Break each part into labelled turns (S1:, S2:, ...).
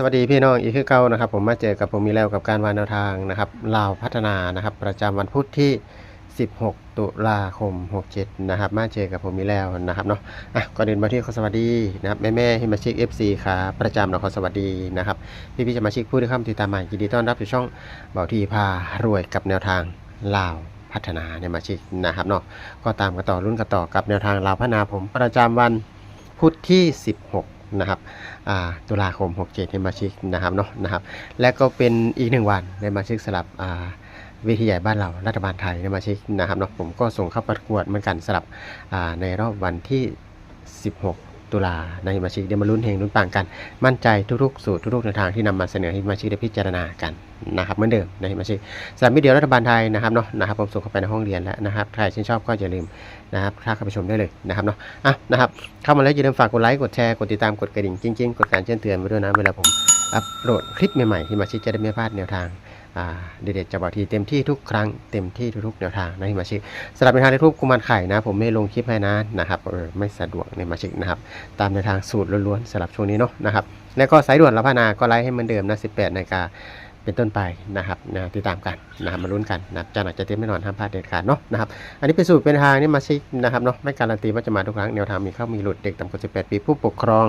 S1: สวัสดีพี่น้องอีกคือเก่านะครับผมมาเจอกับผมมีแล้วกับการวางแนวทางนะครับลาวพัฒนานะครับ ประจำวันพุธที่ 16 ตุลาคม 67 นะครับ มาเจอกับผมมีแล้วนะครับเนาะอะก่อนอื่นมาที่ขอสวัสดีนะครับแม่แม่ที่มาชิก FC ขาประจำเราขอสวัสดีนะครับพี่พี่จะมาชิกผู้ที่เข้ามาติดตามใหม่ยินดีต้อนรับสู่ช่องเบาที่พารวยกับแนวทางลาวพัฒนาเนี่ยมาชิกนะครับเนาะก็ตามกันต่อรุ่นกันต่อกับแนวทางลาวพัฒนาผมประจำวันพุธที่ 16 นะครับตุลาคม 67ในมาชิกนะครับเนาะนะครับ และก็เป็นอีกหนึ่งวันในมาชิกสลับวิทยาบ้านเรารัฐบาลไทยในมาชิกนะครับเนาะผมก็ส่งเข้าประกวดเหมือนกันสลับในรอบวันที่ 16 ตุลาในมาชิกเดี๋ยวมาลุ้นเฮงลุ้นปังกัน มั่นใจทุกๆสูตรทุกๆแนวทางที่นำมาเสนอให้มาชิกได้พิจารณากันนะครับเหมือนเดิมในมาชิกสำหรับวิดีโอรัฐบาลไทยนะครับเนาะนะครับผมส่งเข้าไปในห้องเรียนแล้วนะครับใครชื่นชอบก็อย่าลืมนะครับถ้าเข้าไปชมได้เลยนะครับเนาะอะนะครับเข้ามาแล้วอย่าลืมฝากกดไลค์กดแชร์กดติดตามกดกระดิ่งจริงๆกดการแจ้งเตือนไว้ด้วยนะเวลาผมอัปโหลดคลิปใหม่ๆที่มาชิกจะได้ไม่พลาดแนวทาง เด็ดๆจากบางทีเต็มที่ทุกครั้งเต็มที่ทุกๆแนวทางนะที่มาชิกสำหรับในทางในรูปกุมารไข่นะ ผมไม่ลงคลิปให้นะนะครับเออไม่สะดวกในมาชิกนะครับตามในทางสูตรล้วนๆสำหรับช่วงนี้เนาะนะครับแล้วก็สายด่วนรับพนาก็ไลฟ์ให้เหมือนเดิมนะ18นาฬิกาเป็นต้นไปนะครับนะติดตามกันนะครับมาลุ้นกันนะครับจะหนักจะเต็มแน่นอนห้ามพลาดเด็ดขาดเนาะนะครับอันนี้เป็นสูตรเป็นทางนี่มาชิกนะครับเนาะไม่การันตีว่าจะมาทุกครั้งแนวทางมีเข้ามีหลุดเด็กต่ำกว่า18 ปีผู้ปกครอง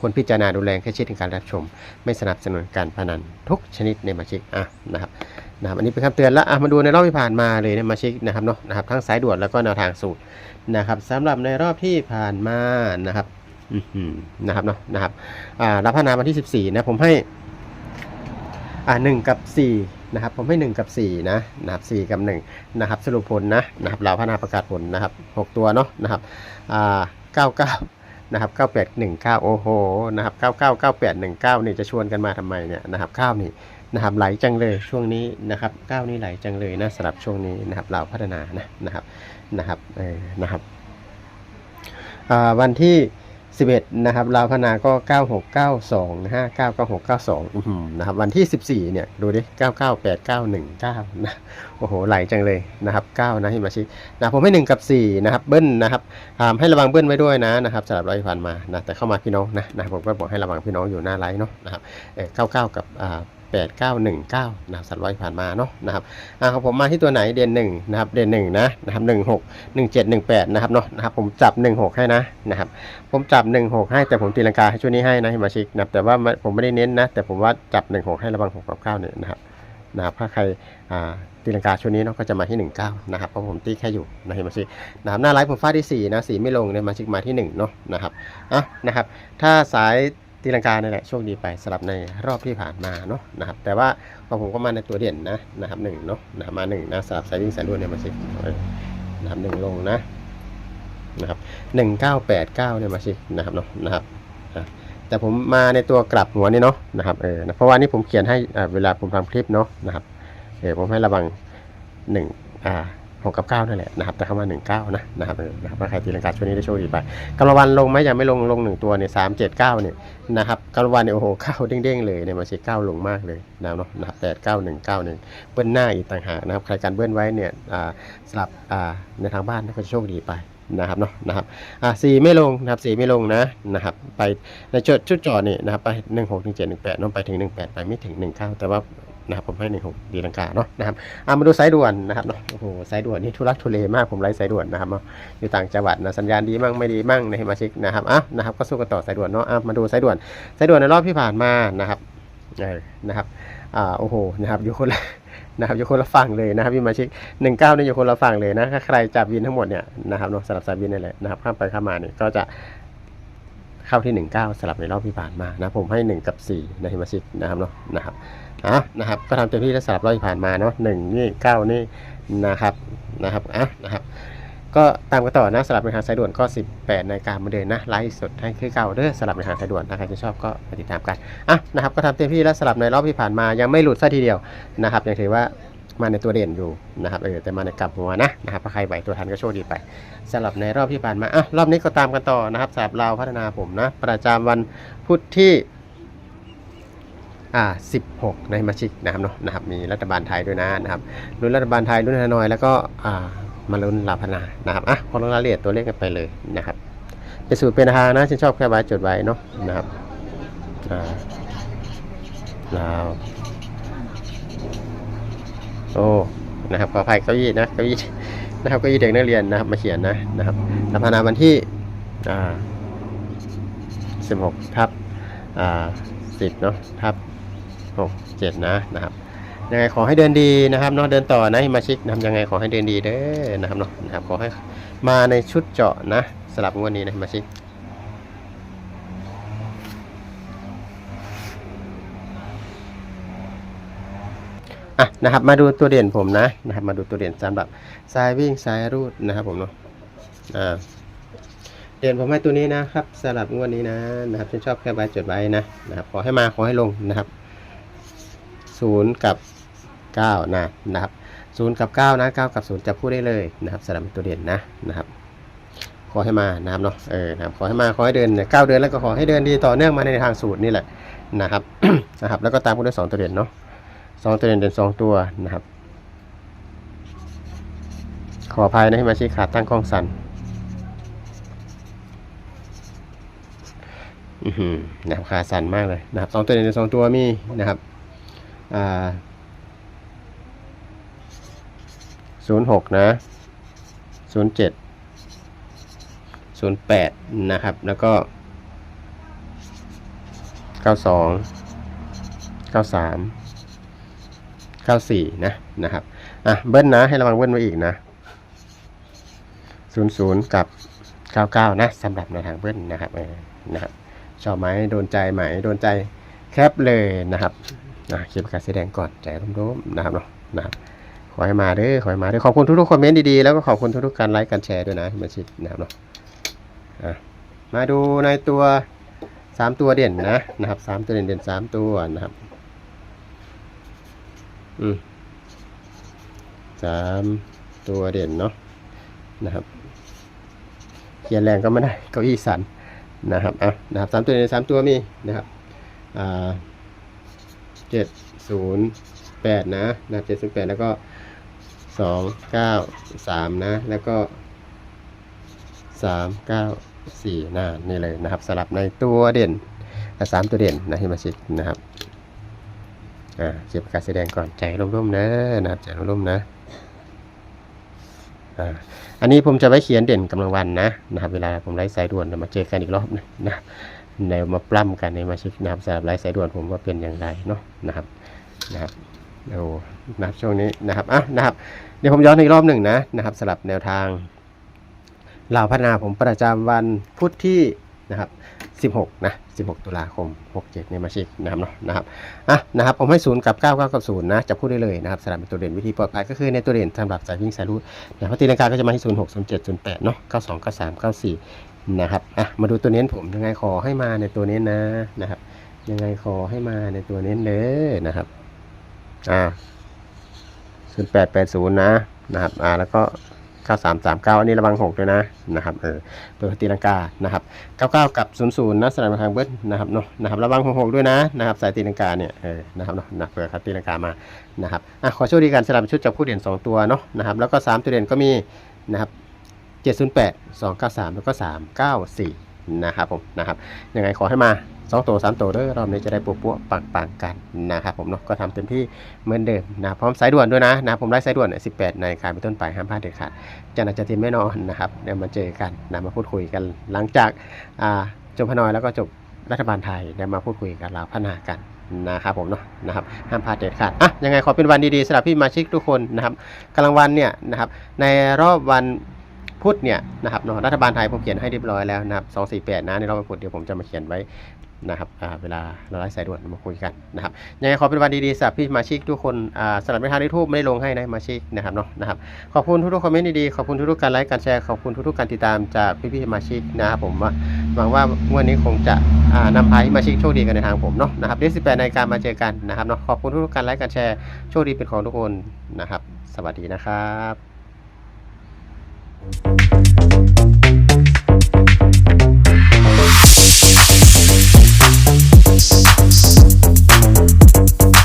S1: ควรพิจารณาดูแลแค่ชิดในการรับชม ไม่สนับสนุนการพนันทุกชนิดในมาชิกอะนะครับนะครับอันนี้เป็นคำเตือนแล้วอะมาดูในรอบที่ผ่านมาเลยในมาชิกนะครับเนาะนะครับทั้งสายด่วนแล้วก็แนวทางสูตรนะครับสำหรับในรอบที่ผ่านมานะครับนะครับเนาะนะครับอ่ารับพนาวันที่ 14 นะผมให้อ่าหนึ่งกับ4นะครับผมให้ 1 กับ 4 นะนะครับ4กับ1นะครับสรุปผลนะนะครับเราพนาประกาศผลนะครับ 6 ตัวเนาะนะครับอ่า99 นะครับ9819 โอ้โหนะครับ99 9819นี่จะชวนกันมาทำไมเนี่ยนะครับ9นี่นะครับไหลจังเลยช่วงนี้นะครับ9นี่ไหลจังเลยนะสำหรับช่วงนี้นะครับเราพัฒนานะนะครับนะครับเออนะครับวันที่ 11 นะครับลาวพนาก็ 9692นะฮะ99692อื้อหือนะครับวันที่ 14 เนี่ย ดูดิ 998919 นะ โอ้โห ไหลจังเลยนะครับ 9 นะฮิมาชินะผมให้ 1 กับ 4 นะครับ เบิ้ลนะครับให้ระวังเบิ้ลไว้ด้วยนะนะครับสำหรับร้อยพันมานะแต่เข้ามาพี่น้องนะนะผมก็บอกให้ระวังพี่น้องอยู่หน้าไลน์เนาะนะครับเออ99กับอ่า 8919นะครับสัตว์ร้อยผ่านมาเนาะนะครับอ่าของผมมาที่ตัวไหนเด่นหนึ่งนะครับเด่นหนึ่งนะนะครับหนึ่งหกหนึ่งเจ็ดหนึ่งแปดนะครับเนาะนะครับผมจับหนึ่งหกให้นะนะครับผมจับหนึ่งหกให้แต่ผมตีลังกาให้ช่วงนี้ให้นะให้มาชิกนะแต่ว่าผมไม่ได้เน้นนะแต่ผมว่าจับหนึ่งหกให้ระวังหกกับเก้าเนี่ยนะครับนะครับถ้าใครอ่าตีลังกาช่วงนี้เนาะก็จะมาที่หนึ่งเก้านะครับเพราะผมตีแค่อยู่นะให้มาชิกนะครับหน้าไลฟ์ผมฟาดที่สี่นะสี่ไม่ลงเนี่ยมาชิกมาที่หนึ่งเนาะนะครับอะนะครับถ้าสาย ตีลังกาเนี่ยแหละโชคดีไปสลับในรอบที่ผ่านมาเนาะนะครับแต่ว่าพอผมก็มาในตัวเด่นนะนะครับหนึ่งเนาะนะครับมาหนึ่งนะสลับสายวิ่งสายด่วนเนี่ยมาชินะครับหนึ่งลงนะนะครับหนึ่งเก้าแปดเก้าเนี่ยมาชินะครับเนาะนะครับแต่ผมมาในตัวกลับหัวนี่เนาะนะครับเออเพราะว่านี่ผมเขียนให้อ่าเวลาผมทำคลิปเนาะนะครับเออผมให้ระวังหนึ่งอ่า หกกับเก้านั่นแหละนะครับแต่เข้ามาหนึ่งเก้านะนะครับนะครับถ้าใครตีลังกาช่วงนี้ได้โชคดีไปกำลวันลงไหมยังไม่ลงลงหนึ่งตัวเนี่ยสามเจ็ดเก้าเนี่ยนะครับกำลวันเนี่ยโอ้โหเข้าเด้งๆเลยเนี่ยมาชิเก้าลงมากเลยนะเนาะนะครับแปดเก้าหนึ่งเก้าหนึ่งเบิ้ลหน้าอีกต่างหากนะครับใครการเบิ้ลไว้เนี่ยอ่าสลับอ่าในทางบ้านก็จะโชคดีไปนะครับเนาะนะครับอ่าสี่ไม่ลงนะครับสี่ไม่ลงนะนะครับไปในจุดชุดจอดนี่นะครับไปหนึ่งหกหนึ่งเจ็ดหนึ่งแปดน้องไปถึงหนึ่งแปดไปไม่ถึงหนึ่งเก้าแต่ว่า นะครับผมให้หนึ่งหกดีลังกาเนาะนะครับอ่ามาดูสายด่วนนะครับเนาะโอ้โหสายด่วนนี่ทุลักทุเลมากผมไล่สายด่วนนะครับเนาะอยู่ต่างจังหวัดนะสัญญาณดีมั่งไม่ดีมั่งในมาชิกนะครับอะนะครับก็สู้กันต่อสายด่วนเนาะอะมาดูสายด่วนสายด่วนในรอบที่ผ่านมานะครับเออนะครับอ่าโอ้โหนะครับอยู่คนละนะครับอยู่คนละฝั่งเลยนะครับพี่มาชิกหนึ่งเก้านี่อยู่คนละฝั่งเลยนะถ้าใครจับวินทั้งหมดเนี่ยนะครับเนาะสลับสายวินนี่แหละนะครับข้ามไปข้ามมาเนี่ยก็จะ เข้าที่หนึ่งเก้าสลับในรอบที่ผ่านมานะผมให้หนึ่งกับสี่นะพี่มาชิกนะครับเนาะนะครับอะนะครับก็ทำเต็มที่แล้วสลับรอบที่ผ่านมาเนาะหนึ่งนี่เก้านี่นะครับนะครับอะนะครับก็ตามกันต่อนะสลับในทางสายด่วนก็ 18นกาเหมาเดินนะไลฟ์สดให้คือเก่าเด้อสลับในทางสายด่วนถ้าใครจะชอบก็ไปติดตามกันอะนะครับก็ทำเต็มที่แล้วสลับในรอบที่ผ่านมายังไม่หลุดซะทีเดียวนะครับยังถือว่า มาในตัวเด่นอยู่นะครับเออแต่มาในกลับหัวนะนะครับถ้าใครไหวตัวทันก็โชคดีไปสลับในรอบที่ผ่านมาอะรอบนี้ก็ตามกันต่อนะครับสลับเราวพัฒนาผมนะประจำวันพุธที่อ่า16 ในมาชิกนะครับเนาะนะครับมีรัฐบาลไทยด้วยนะนะครับรุ่นรัฐบาลไทยรุ่นฮานอยแล้วก็อ่ามารุ่นลาพนานะครับอะพอลงรายละเอียดตัวเลขกันไปเลยนะครับเป็นสูตรเป็นทางนะฉันชอบแค่ไว้จดไว้เนาะนะครับอ่าลาว อ้นะครับขออภัยเก้าอี้นะเก้าอี้นะครับเก้าอี้เด็กนักเรียนนะครับมาเขียนนะนะครับสัมพนาวันที่อ่าสิบหกทับอ่าสิบเนาะทับหกเจ็ดนะนะครับยังไงขอให้เดินดีนะครับเนาะเดินต่อนะฮิมาชิกนะครับยังไงขอให้เดินดีเด้อนะครับเนาะนะครับขอให้มาในชุดเจาะนะสลับงวดนี้นะฮิมาชิก อะนะครับ มาดูตัวเด่นผมนะนะครับ มาดูตัวเด่นสำหรับสายวิ่งสายรูดนะครับผมเนาะอ่าเด่นผมให้ตัวนี้นะครับสำหรับงวดนี้นะนะครับฉันชอบแค่ใบจดไว้นะนะครับขอให้มาขอให้ลงนะครับศูนย์กับเก้านะนะครับศูนย์กับเก้านะเก้ากับศูนย์จับคู่ได้เลยนะครับสำหรับตัวเด่นนะนะครับขอให้มานะครับเนาะเออนะครับขอให้มาขอให้เดินเก้าเดือนแล้วก็ขอให้เดินดีต่อเนื่องมาในทางสูตรนี่แหละนะครับนะครับ แล้วก็ตามคู่ด้วยสองตัวเด่นเนาะ สองตัวเด่นเด่นสองตัวนะครับ ขออภัยนะที่มาชี้ขาดตั้งกล้องสั่นอือหือนะครับขาสั่นมากเลยนะครับสองตัวเด่นเด่นสองตัวมีนะครับอ่าศูนย์หกนะศูนย์เจ็ดศูนย์แปดนะครับ แล้วก็เก้าสองเก้าสาม 94 นะนะครับอะเบิ้ลนะให้ระวังเบิ้ลไว้อีกนะ 00 กับ 99 นะสำหรับในทางเบิ้ลนะครับเออนะครับชอบไหมโดนใจไหมโดนใจแคปเลยนะครับอะคลิปการแสดงก่อนใจร่มๆนะครับเนาะนะครับขอให้มาเด้อขอให้มาเด้อขอบคุณทุกๆคอมเมนต์ดีๆแล้วก็ขอบคุณทุกๆการไลค์การแชร์ด้วยนะมาชิดนะครับเนาะอะมาดูในตัว 3 ตัวเด่นนะนะครับ3ตัวเด่นเด่น3ตัวนะครับ อืมสามตัวเด่นเนาะนะครับเขียนแรงก็ไม่ได้เก้าอี้สันนะครับอะนะครับสามตัวเด่นสามตัวมีนะครับอ่าเจ็ดศูนย์แปดนะนะเจ็ดศูนย์แปดแล้วก็สองเก้าสามนะ แล้วก็สามเก้าสี่นะนี่เลยนะครับสลับในตัวเด่นสามตัวเด่นนะที่มาชิดนะครับ อ่าเก็บการแสดงก่อนใจร่มๆนะนะครับใจร่มๆนะอ่าอันนี้ผมจะไว้เขียนเด่นกำลังวันนะนะครับเวลาผมไลฟ์สายด่วนมาเจอกันอีกรอบหนึงนะในมาปล้ำกันในมาชิกนะครับสำหรับไลฟ์สายด่วนผมว่าเป็นอย่างไรเนาะนะครับนะครับโอ้นะครับช่วงนี้นะครับอะนะครับเดี๋ยวผมย้อนอีกรอบหนึ่งนะนะครับสำหรับแนวทางลาวพัฒนาผมประจำวันพุธที่ นะครับ16นะ16 ตุลาคม 67เนี่ยมาชิกนะครับเนาะนะครับอะนะครับผมให้0กับ 9 9กับ0นะจะพูดได้เลยนะครับสำหรับเป็นตัวเด่นวิธีปลอดภัยก็คือในตัวเด่นสำหรับสายวิ่งสายรูดอย่พัตีลังกาก็จะมาที่ 06 07 08เนาะ92 93 94นะครับอะมาดูตัวเน้นผมยังไงขอให้มาในตัวเน้นนะนะครับยังไงขอให้มาในตัวเน้นเลยนะครับอ่า0880นะนะครับอ่าแล้วก็ 9339อันนี้ระวัง6ด้วยนะนะครับเออเปิดตีลังกานะครับ99กับ00นะสำหรับทางเบิ้ลนะครับเนาะนะครับระวัง66ด้วยนะนะครับสายตีลังกาเนี่ยเออนะครับเนาะนะเปิดครับตีลังกามานะครับอะขอโชคดีกันสำหรับชุดจับคู่เด่น2ตัวเนาะนะครับแล้วก็3ตัวเด่นก็มีนะครับ708 293 แล้วก็ 394 นะครับผมนะครับยังไงขอให้มา 2ตัว3ตัวเด้อรอบนี้จะได้ปัวปัวปังปังๆกันนะครับผมเนาะก็ทำเต็มที่เหมือนเดิมนะพร้อมสายด่วนด้วยนะนะผมไล่สายด่วนเนี่ย18นาฬิกาเป็นต้นไปห้ามพลาดเด็ดขาดจะน่าจะทีมแน่นอนนะครับเดี๋ยวมาเจอกันนะมาพูดคุยกันหลังจากจบพนอยแล้วก็จบรัฐบาลไทยเดี๋ยวมาพูดคุยกันเราพัฒนากันนะครับผมเนาะนะครับห้ามพลาดเด็ดขาดอะยังไงขอเป็นวันดีๆสำหรับพี่มาชิกทุกคนนะครับกลังวันเนี่ยนะครับในรอบวันพุธเนี่ยนะครับเนาะรัฐบาลไทยผมเขียนให้เรียบร้อยแล้วนะครับ248นะในรอบวันพุธเดี๋ยวผมจะมาเขียนไว้ นะครับเวลาเราไลฟ์สายด่วนมาคุยกันนะครับยังไงขอเป็นวันดีๆสำหรับพี่มาชิกทุกคนสำหรับในทางยูทูบไม่ได้ลงให้นะมาชิกนะครับเนาะนะครับขอบคุณทุกๆคอมเมนต์ดีๆขอบคุณทุกๆการไลค์การแชร์ขอบคุณทุกๆการติดตามจากพี่ๆมาชิกนะครับผมว่าหวังว่าวันนี้คงจะนำพาสมาชิกโชคดีกันในทางผมเนาะนะครับเดือนสิบแปดในการมาเจอกันนะครับเนาะขอบคุณทุกๆการไลค์การแชร์โชคดีเป็นของทุกคนนะครับ สวัสดีนะครับ house.